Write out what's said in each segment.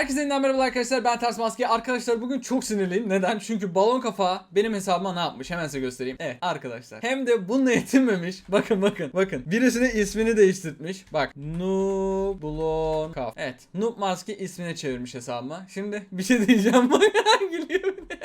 Herkese yeniden merhaba arkadaşlar ben Ters Maske. Arkadaşlar bugün çok sinirliyim. Neden? Çünkü balon kafa benim hesabıma ne yapmış? Hemen size göstereyim. Evet arkadaşlar. Hem de bununla yetinmemiş. Bakın bakın bakın. Birisine ismini değiştirmiş. Bak. Noob Balon Kaf. Evet. Noob Maske ismine çevirmiş hesabıma. Şimdi bir şey diyeceğim. Bak gülüyor bir.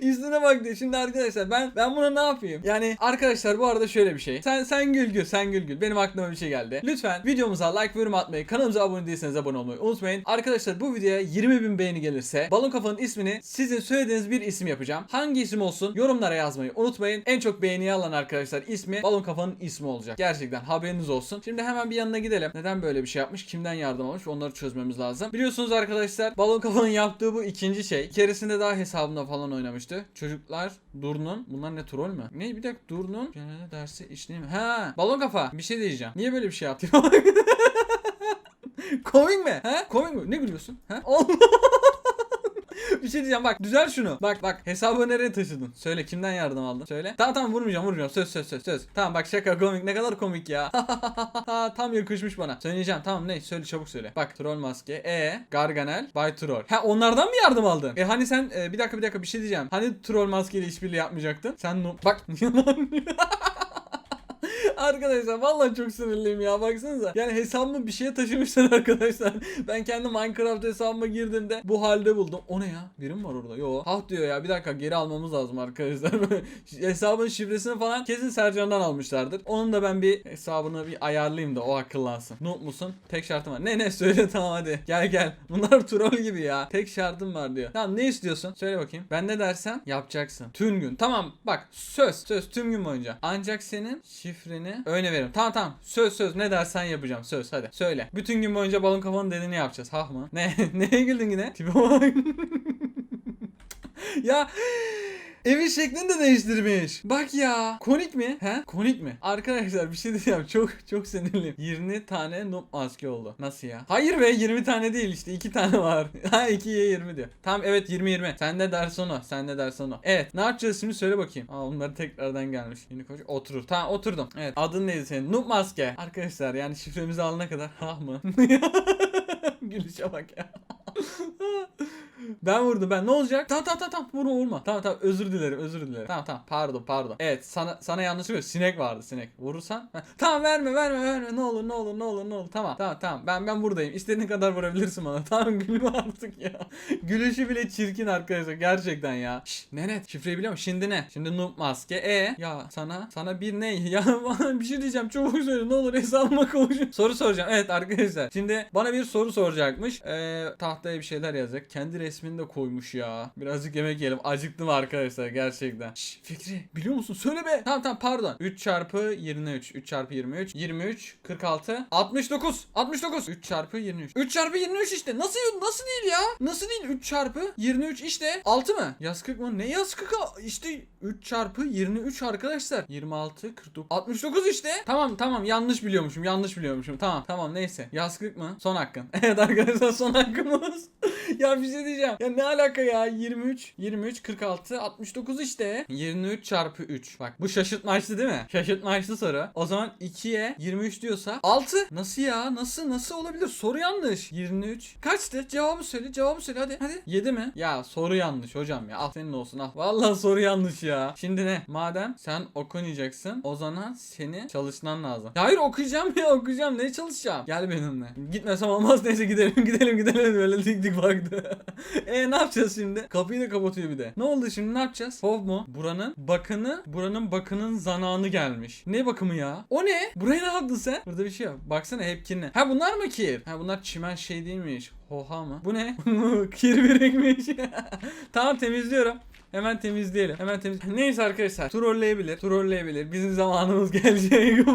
Üstüne bak diyor. Şimdi arkadaşlar ben ben buna ne yapayım? Yani arkadaşlar bu arada şöyle bir şey. Sen sen gül sen gül gül. Benim aklıma bir şey geldi. Lütfen videomuza like ve yorum atmayı, kanalımıza abone değilseniz abone olmayı unutmayın. Arkadaşlar bu videoya 20 bin beğeni gelirse Balon Kafa'nın ismini sizin söylediğiniz bir isim yapacağım. Hangi isim olsun yorumlara yazmayı unutmayın. En çok beğeniyi alan arkadaşlar ismi Balon Kafa'nın ismi olacak. Gerçekten haberiniz olsun. Şimdi hemen bir yanına gidelim. Neden böyle bir şey yapmış? Kimden yardım almış? Onları çözmemiz lazım. Biliyorsunuz arkadaşlar Balon Kafa'nın yaptığı bu ikinci şey. Bir keresinde daha hesabında falan oynamıştı. Çocuklar Dur'un bunlar ne troll mü? Ne bir dakika Dur'un genelde dersi işlemi. Ha balon kafa bir şey diyeceğim. Niye böyle bir şey yaptın? Komik mi? Ha? Komik mi? Ne gülüyorsun? Ha? Allah! Bir şey diyeceğim bak düzel şunu. Bak bak hesabı nereye taşıdın? Söyle kimden yardım aldın? Söyle. Tamam tamam vurmayacağım vurmayacağım. Söz söz söz söz. Tamam bak şaka komik ne kadar komik ya. Tam yakışmış bana. Söyleyeceğim tamam ne? Söyle çabuk söyle. Bak troll maske. E Garganel Bay Troll. Ha onlardan mı yardım aldın? E hani sen e, bir dakika bir dakika bir şey diyeceğim. Hani troll maskeyle işbirliği yapmayacaktın? Sen no bak Arkadaşlar vallahi çok sinirliyim ya baksanıza. Yani hesabımı bir şeye taşımışlar arkadaşlar. Ben kendi Minecraft hesabıma girdiğimde bu halde buldum. O ne ya? Biri mi var orada? Yo. Hah diyor ya bir dakika geri almamız lazım arkadaşlar. Hesabın şifresini falan kesin Sercan'dan almışlardır. Onun da ben bir hesabını bir ayarlayayım da o akıllansın. Noob musun? Tek şartım var. Ne ne söyle tamam hadi. Gel gel. Bunlar troll gibi ya. Tek şartım var diyor. Tamam ne istiyorsun? Söyle bakayım. Ben ne dersen yapacaksın. Tüm gün. Tamam bak söz söz tüm gün boyunca. Ancak senin şifreni öyle veririm. Tamam tamam. Söz söz ne dersen yapacağım. Söz hadi. Söyle. Bütün gün boyunca balon kafanın dediğini yapacağız. Hah mı? Ne? Neye güldün yine? Tipe ya Evin şeklini de değiştirmiş. Bak ya. Konik mi? He? Konik mi? Arkadaşlar bir şey diyeceğim. Çok çok sinirliyim. 20 tane noob maske oldu. Nasıl ya? Hayır be 20 tane değil işte 2 tane var. ha 2'ye 20 diyor. Tamam evet 20 20. Sen de dersen o. Sen de dersen o. Evet ne yapacağız şimdi söyle bakayım. Aa onları tekrardan gelmiş. Yeni koç oturur. Tamam oturdum. Evet adın neydi senin? Noob maske. Arkadaşlar yani şifremizi alana kadar. Ha mı? Gülüşe bak ya. Ben vurdum ben. Ne olacak? Tamam tamam tamam tamam. Vurma vurma. Tamam tamam özür dilerim özür dilerim. Tamam tamam pardon pardon. Evet sana sana yanlışlıkla sinek vardı sinek. Vurursan. Tamam verme verme verme. Ne olur ne olur ne olur ne olur. Tamam tamam tamam. Ben ben buradayım. İstediğin kadar vurabilirsin bana. Tamam gülme artık ya. Gülüşü bile çirkin arkadaşlar. Gerçekten ya. Şş, ne net? Şifreyi biliyor musun? Şimdi ne? Şimdi noob maske. E ya sana sana bir ne? Ya bir şey diyeceğim. Çabuk söyle. Ne olur hesabıma kavuşun. Soru soracağım. Evet arkadaşlar. Şimdi bana bir soru soracakmış. Ee, tahtaya bir şeyler yazacak. Kendi resmini de koymuş ya. Birazcık yemek yiyelim. Acıktım arkadaşlar gerçekten. Şş, Fikri biliyor musun? Söyle be. Tamam tamam pardon. 3 çarpı 23. 3 çarpı 23. 23. 46. 69. 69. 3 çarpı 23. 3 çarpı 23 işte. Nasıl nasıl değil ya? Nasıl değil 3 çarpı 23 işte. 6 mı? Yaz 40 mı? Ne yaz 40? İşte 3 çarpı 23 arkadaşlar. 26 49. 69 işte. Tamam tamam yanlış biliyormuşum. Yanlış biliyormuşum. Tamam tamam neyse. Yaz 40 mı? Son hakkın. Evet arkadaşlar son hakkımız. ya bir şey diyeceğim. Ya ne alaka ya? 23, 23, 46, 69 işte. 23 çarpı 3. Bak bu şaşırtmaçlı değil mi? Şaşırtmaçlı soru. O zaman 2'ye 23 diyorsa 6. Nasıl ya? Nasıl? Nasıl olabilir? Soru yanlış. 23. Kaçtı? Cevabı söyle. Cevabı söyle hadi. Hadi. 7 mi? Ya soru yanlış hocam ya. Al senin olsun al. Vallahi soru yanlış ya. Şimdi ne? Madem sen okumayacaksın o zaman seni çalışman lazım. Hayır okuyacağım ya okuyacağım. Ne çalışacağım? Gel benimle. Gitmesem olmaz. Neyse gidelim gidelim gidelim. Böyle dik dik baktı. e ne yapacağız şimdi? Kapıyı da kapatıyor bir de. Ne oldu şimdi ne yapacağız? Hov mu? Buranın bakını, buranın bakının zanağını gelmiş. Ne bakımı ya? O ne? Buraya ne yaptın sen? Burada bir şey yok. Baksana hep kirli. Ha bunlar mı kir? Ha bunlar çimen şey değilmiş. Oha mı? Bu ne? kir birikmiş. tamam temizliyorum. Hemen temizleyelim. Hemen temiz. Neyse arkadaşlar. Trolleyebilir. Trolleyebilir. Bizim zamanımız gelecek.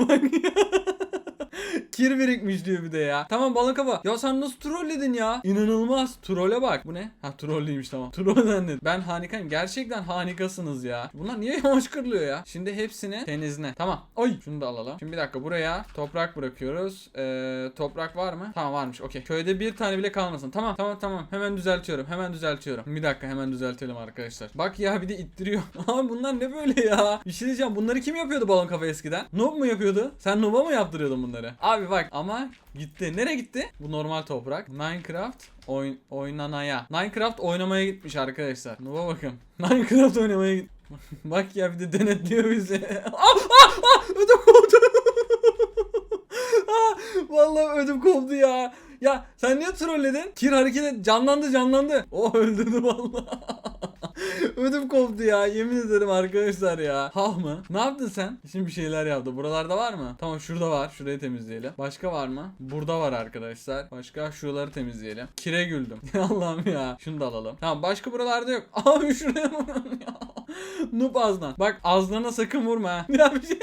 Kir birikmiş diyor bir de ya. Tamam balık kafa. Ya sen nasıl trolledin ya? İnanılmaz. Trole bak. Bu ne? Ha trollüymüş tamam. Troll zannettim. Ben harikayım. Gerçekten harikasınız ya. Bunlar niye yavaş kırılıyor ya? Şimdi hepsini temizle. Tamam. Oy. Şunu da alalım. Şimdi bir dakika buraya toprak bırakıyoruz. Ee, toprak var mı? Tamam varmış. Okey. Köyde bir tane bile kalmasın. Tamam tamam tamam. Hemen düzeltiyorum. Hemen düzeltiyorum. Bir dakika hemen düzeltelim arkadaşlar. Bak ya bir de ittiriyor. Abi bunlar ne böyle ya? Bir şey diyeceğim. Bunları kim yapıyordu balon kafa eskiden? Noob mu yapıyordu? Sen Noob'a mı yaptırıyordun bunları? Abi abi bak ama gitti. Nereye gitti? Bu normal toprak. Minecraft oyn oynanaya. Minecraft oynamaya gitmiş arkadaşlar. Nova bakın. Minecraft oynamaya git. bak ya bir de denetliyor bizi. ah ah ah ödüm koptu. ah, vallahi ödüm koptu ya. Ya sen niye trolledin? Kir hareket et. Canlandı canlandı. O öldürdü vallahi. Ödüm koptu ya yemin ederim arkadaşlar ya. Ha mı? Ne yaptın sen? Şimdi bir şeyler yaptı. Buralarda var mı? Tamam şurada var. Şurayı temizleyelim. Başka var mı? Burada var arkadaşlar. Başka şuraları temizleyelim. Kire güldüm. Allah'ım ya. Şunu da alalım. Tamam başka buralarda yok. Abi şuraya vurun ya. Noob Azlan. Bak Azlan'a sakın vurma ha. Ya bir şey.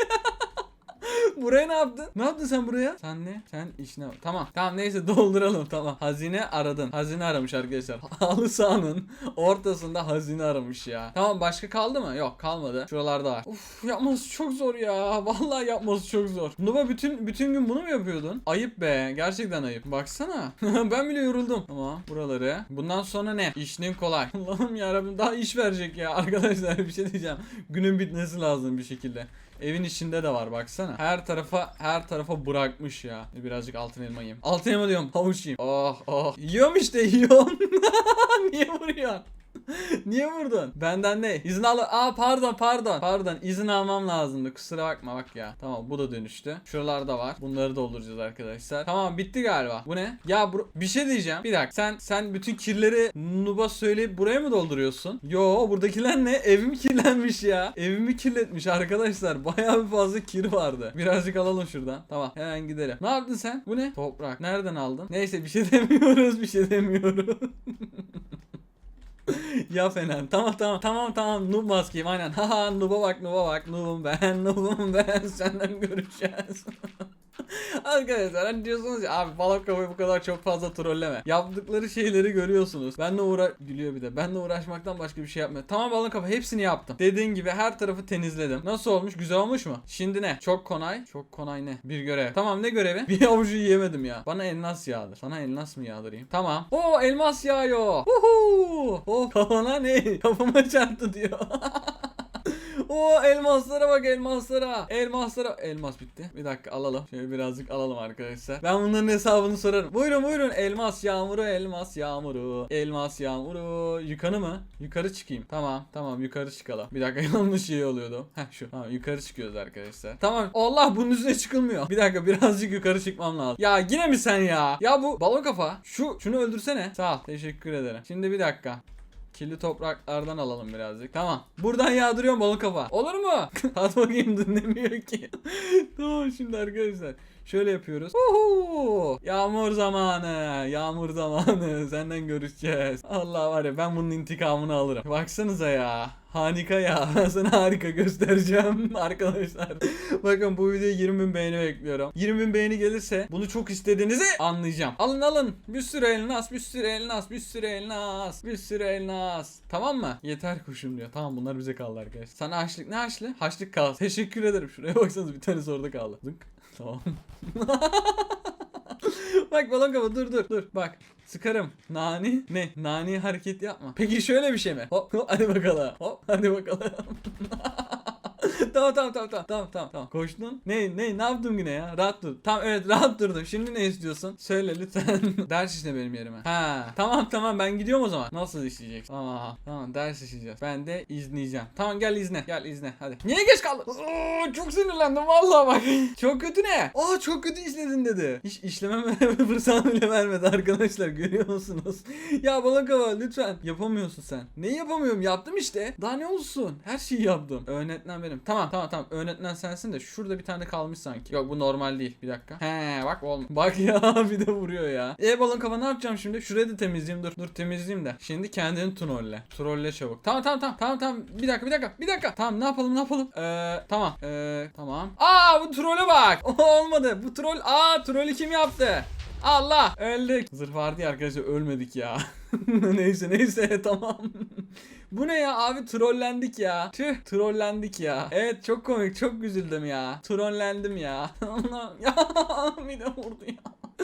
Buraya ne yaptın? Ne yaptın sen buraya? Sen ne? Sen işine bak. Tamam. Tamam neyse dolduralım tamam. Hazine aradın. Hazine aramış arkadaşlar. Halı sahanın ortasında hazine aramış ya. Tamam başka kaldı mı? Yok kalmadı. Şuralarda var. Uf yapması çok zor ya. Vallahi yapması çok zor. Nuba bütün bütün gün bunu mu yapıyordun? Ayıp be. Gerçekten ayıp. Baksana. ben bile yoruldum. Tamam buraları. Bundan sonra ne? İşinin kolay. Allah'ım yarabbim daha iş verecek ya. Arkadaşlar bir şey diyeceğim. Günün bitmesi lazım bir şekilde. Evin içinde de var baksana. Her tarafa her tarafa bırakmış ya. Birazcık altın elma yiyeyim. Altın elma diyorum havuç yiyeyim. Oh oh. Yiyorum işte yiyorum. Niye vuruyorsun? Niye vurdun? Benden ne? İzin al. Aa pardon pardon. Pardon izin almam lazımdı. Kusura bakma bak ya. Tamam bu da dönüştü. Şuralarda var. Bunları dolduracağız arkadaşlar. Tamam bitti galiba. Bu ne? Ya bur- bir şey diyeceğim. Bir dakika. Sen sen bütün kirleri Nub'a söyleyip buraya mı dolduruyorsun? Yo buradakiler ne? Evim kirlenmiş ya. Evimi kirletmiş arkadaşlar. Bayağı bir fazla kir vardı. Birazcık alalım şuradan. Tamam hemen gidelim. Ne yaptın sen? Bu ne? Toprak. Nereden aldın? Neyse bir şey demiyoruz. Bir şey demiyoruz. ya fena. Tamam tamam tamam tamam noob maskeyim aynen. Haha noob'a bak noob'a bak noob'um ben noob'um ben senden görüşeceğiz. Arkadaşlar hani diyorsunuz ya abi balon kafayı bu kadar çok fazla trolleme. Yaptıkları şeyleri görüyorsunuz. Benle uğra gülüyor bir de. Benle uğraşmaktan başka bir şey yapmıyor. Tamam balon kafa hepsini yaptım. Dediğin gibi her tarafı temizledim. Nasıl olmuş? Güzel olmuş mu? Şimdi ne? Çok konay. Çok konay ne? Bir görev. Tamam ne görevi? Bir avucu yiyemedim ya. Bana elmas yağdır. Sana elmas mı yağdırayım? Tamam. Oo elmas yağıyor. Uhu. Oh kafana ne? Kafama çarptı diyor. O elmaslara bak elmaslara. Elmaslara. Elmas bitti. Bir dakika alalım. Şöyle birazcık alalım arkadaşlar. Ben bunların hesabını sorarım. Buyurun buyurun. Elmas yağmuru elmas yağmuru. Elmas yağmuru. Yukarı mı? Yukarı çıkayım. Tamam tamam yukarı çıkalım. Bir dakika yanlış şey oluyordu. Heh şu. Tamam yukarı çıkıyoruz arkadaşlar. Tamam. Allah bunun üstüne çıkılmıyor. Bir dakika birazcık yukarı çıkmam lazım. Ya yine mi sen ya? Ya bu balon kafa. Şu şunu öldürsene. Sağ ol. Teşekkür ederim. Şimdi bir dakika. Kirli topraklardan alalım birazcık. Tamam. Buradan yağdırıyorum balık kafa. Olur mu? Hadi bakayım dinlemiyor ki. tamam şimdi arkadaşlar. Şöyle yapıyoruz. Uhu! Yağmur zamanı. Yağmur zamanı. Senden görüşeceğiz. Allah var ya ben bunun intikamını alırım. Baksanıza ya. Harika ya. Ben sana harika göstereceğim arkadaşlar. Bakın bu videoya 20 bin beğeni bekliyorum. 20 bin beğeni gelirse bunu çok istediğinizi anlayacağım. Alın alın. Bir sürü elnas, bir sürü elnas, bir sürü elnas, bir sürü elnas. Tamam mı? Yeter kuşum diyor. Tamam bunlar bize kaldı arkadaşlar. Sana haşlık ne haşlı? Haşlık kaldı. Teşekkür ederim. Şuraya baksanız bir tanesi orada kaldı. Zınk. Tamam. Bak balon kafa dur dur dur. Bak sıkarım. Nani ne? Nani hareket yapma. Peki şöyle bir şey mi? Hop hadi bakalım. Hop hadi bakalım. tamam tamam tamam tamam tamam tamam tamam. Koştun. Ne ne ne yaptın yine ya? Rahat dur. Tamam evet rahat durdum. Şimdi ne istiyorsun? Söyle lütfen. ders işle benim yerime. Ha tamam tamam ben gidiyorum o zaman. Nasıl işleyeceksin? Tamam tamam ders işleyeceğiz. Ben de izleyeceğim. Tamam gel izle. Gel izle hadi. Niye geç kaldın? Oo, çok sinirlendim vallahi bak. çok kötü ne? Aa çok kötü işledin dedi. Hiç işlememe fırsat bile vermedi arkadaşlar görüyor musunuz? ya balık hava lütfen. Yapamıyorsun sen. Neyi yapamıyorum? Yaptım işte. Daha ne olsun? Her şeyi yaptım. Öğretmen benim. Tamam tamam tamam. Öğretmen sensin de şurada bir tane kalmış sanki. Yok bu normal değil. Bir dakika. He bak oğlum. Bak ya bir de vuruyor ya. E balon kafa ne yapacağım şimdi? Şurayı da temizleyeyim dur. Dur temizleyeyim de. Şimdi kendini trolle. Trolle çabuk. Tamam tamam tamam. Tamam tamam. Bir dakika bir dakika. Bir dakika. Tamam ne yapalım ne yapalım? Eee tamam. Eee tamam. Aa bu trolle bak. Olmadı. Bu troll. Aa trolü kim yaptı? Allah öldük. Zırh vardı ya arkadaşlar ölmedik ya. neyse neyse tamam. Bu ne ya abi trollendik ya. Tüh trollendik ya. Evet çok komik çok üzüldüm ya. Trollendim ya. Ya bir vurdu ya.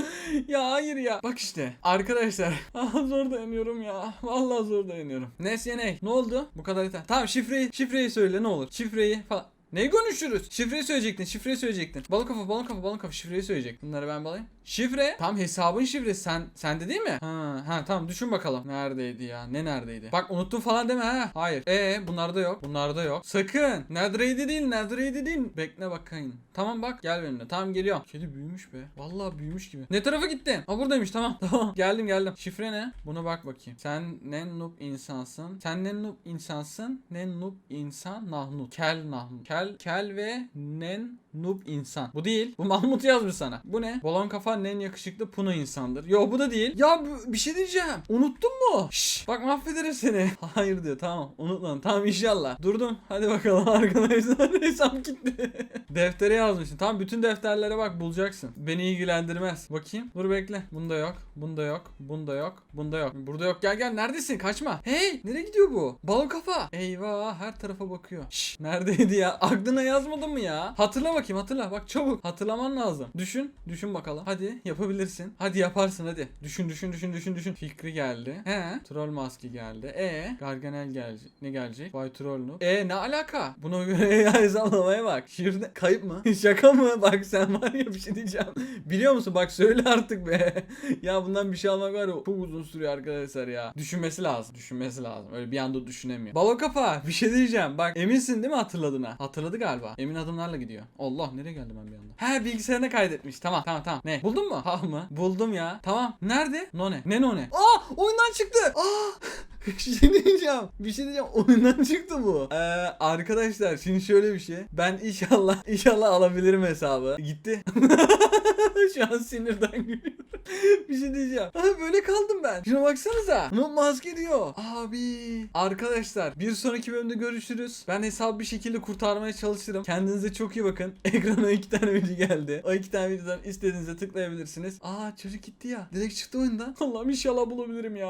ya hayır ya. Bak işte arkadaşlar. Zor dayanıyorum ya. Vallahi zor dayanıyorum. Neyse ne? Ne oldu? Bu kadar yeter. Tamam şifreyi şifreyi söyle ne olur. Şifreyi falan. Neyi konuşuruz? Şifreyi söyleyecektin. Şifreyi söyleyecektin. Balon kafa, balon kafa, balon kafa şifreyi söyleyecek. Bunları ben balayım. Şifre. Tam hesabın şifresi. Sen sende değil mi? Ha, ha tamam düşün bakalım. Neredeydi ya? Ne neredeydi? Bak unuttun falan deme ha. Hayır. E bunlarda yok. Bunlarda yok. Sakın. Neredeydi değil. Neredeydi değil. Bekle bakayım. Tamam bak gel benimle. Tamam geliyorum. Kedi büyümüş be. Vallahi büyümüş gibi. Ne tarafa gittin? Ha buradaymış tamam. Tamam. geldim geldim. Şifre ne? Buna bak bakayım. Sen ne noob insansın? Sen ne noob insansın? Ne noob insan? Nahnut. Kel Nahnut. Kel kel ve nen noob insan. Bu değil. Bu Mahmut yazmış sana. Bu ne? Balon kafa nen yakışıklı Puno insandır. Yo bu da değil. Ya bir şey diyeceğim. Unuttun mu? Şş, bak mahvederim seni. Hayır diyor. Tamam. Unutma. Tamam inşallah. Durdum. Hadi bakalım arkadaşlar. Hesap gitti. Deftere yazmışsın. Tamam bütün defterlere bak bulacaksın. Beni ilgilendirmez. Bakayım. Dur bekle. Bunda yok. Bunda yok. Bunda yok. Bunda yok. Burada yok. Gel gel. Neredesin? Kaçma. Hey! Nereye gidiyor bu? Balon kafa. Eyvah her tarafa bakıyor. Şş, neredeydi ya? Aklına yazmadın mı ya? Hatırla bakayım hatırla. Bak çabuk. Hatırlaman lazım. Düşün. Düşün bakalım. Hadi yapabilirsin. Hadi yaparsın hadi. Düşün düşün düşün düşün düşün. Fikri geldi. He. Troll maske geldi. E. Gargamel gelecek. Ne gelecek? Vay troll noob. E ne alaka? Buna göre hesaplamaya bak. Şiirde kayıp mı? Şaka mı? Bak sen var ya bir şey diyeceğim. Biliyor musun? Bak söyle artık be. ya bundan bir şey almak var çok uzun sürüyor arkadaşlar ya. Düşünmesi lazım. Düşünmesi lazım. Öyle bir anda düşünemiyor. Baba kafa bir şey diyeceğim. Bak eminsin değil mi hatırladığına? Hatırladı galiba. Emin adımlarla gidiyor. Allah nereye geldim ben bir anda? He bilgisayarına kaydetmiş. Tamam tamam tamam. Ne? Buldun mu? Ha mı? Buldum ya. Tamam. Nerede? None. Ne none? Aa oyundan çıktı. Aa bir şey diyeceğim. Bir şey diyeceğim. Oyundan çıktı bu. Ee, arkadaşlar şimdi şöyle bir şey. Ben inşallah inşallah alabilirim hesabı. Gitti. Şu an sinirden gülüyorum. bir şey diyeceğim. Aha, böyle kaldım ben. Şuna baksanıza. Noob maske diyor. Abi. Arkadaşlar bir sonraki bölümde görüşürüz. Ben hesabı bir şekilde kurtarmaya çalışırım. Kendinize çok iyi bakın. Ekrana iki tane video geldi. O iki tane videodan istediğinize tıklayabilirsiniz. Aa çocuk gitti ya. Direkt çıktı oyundan. Allah'ım inşallah bulabilirim ya.